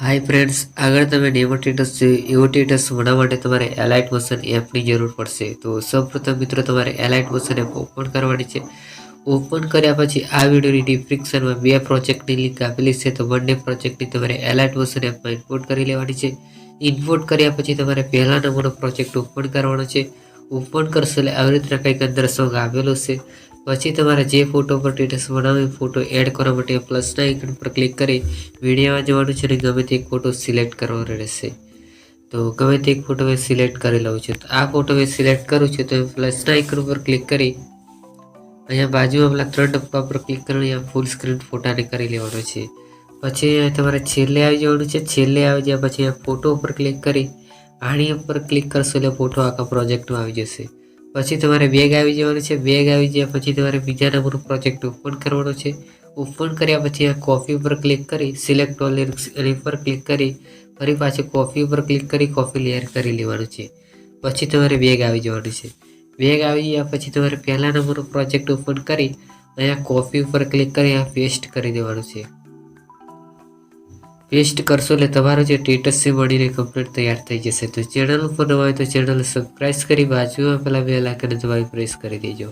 Hi friends આગળ તમે નેમોટેટસ ઇવોટેટસ ભણવા માટે તમારે એલાઇટ મોશન એપની જરૂર પડશે. તો સૌપ્રથમ મિત્રો, તમારે એલાઇટ મોશન એપ ઓપન કરવાની છે. ઓપન કર્યા પછી આ વિડીયોની ડિસ્ક્રિપ્શનમાં બે પ્રોજેક્ટની લિંક આપેલી છે. તો બંને પ્રોજેક્ટની તમારે એલાઇટ મોશન એપમાં ઇન્પોર્ટ કરી લેવાની છે. ઇમ્પોર્ટ કર્યા પછી તમારે પહેલા નંબરનો પ્રોજેક્ટ ઓપન કરવાનો છે. ઓપન કરશો એટલે આવી રીતના કંઈક અંદર સોંગ આવેલું છે. પછી તમારે જે ફોટો પર સ્ટેટસ બનાવે ફોટો એડ કરવા માટે પ્લસના આઇકન પર ક્લિક કરી વિડીયોમાં જવાનું છે અને ગમે તે ફોટો સિલેક્ટ કરવાનો રહેશે. તો ગમે તે ફોટો મેં સિલેક્ટ કરી લઉં છું. તો આ ફોટો મેં સિલેક્ટ કરું છું તો પ્લસના આઇકન ઉપર ક્લિક કરી અહીંયા બાજુમાં પેલા ત્રણ ડબ્બા પર ક્લિક કરી અહીંયા ફૂલ સ્ક્રીન ફોટાને કરી લેવાનો છે. પછી તમારે છેલ્લે આવી જવાનું છે. છેલ્લે આવી ગયા પછી ફોટો ઉપર ક્લિક કરી આની ઉપર ક્લિક કરશો એટલે ફોટો આખા પ્રોજેક્ટમાં આવી જશે. પછી તમારે બેગ આવી જવાનું છે. બેગ આવી જાય પછી તમારે બીજા નંબરનું પ્રોજેક્ટ ઓપન કરવાનો છે. ઓપન કર્યા પછી આ કોફી ઉપર ક્લિક કરી સિલેક્ટ ઓલ પર ક્લિક કરી, ફરી પાછી કોફી ઉપર ક્લિક કરી કોફી લેયર કરી લેવાનું છે. પછી તમારે બેગ આવી જવાનું છે. બેગ આવી ગયા પછી તમારે પહેલા નંબરનો પ્રોજેક્ટ ઓપન કરી અહીંયા કોફી ઉપર ક્લિક કરી, આ પેસ્ટ કરી દેવાનું છે. પેસ્ટ કરશો એટલે તમારો જે સ્ટેટસ છે મળીને કમ્પ્લીટ તૈયાર થઈ જશે. તો ચેનલ ઉપર નવા હોય તો ચેનલ સબસ્ક્રાઈબ કરી બાજુમાં પહેલાં બે લાઇકન દવાઈ પ્રેસ કરી દેજો.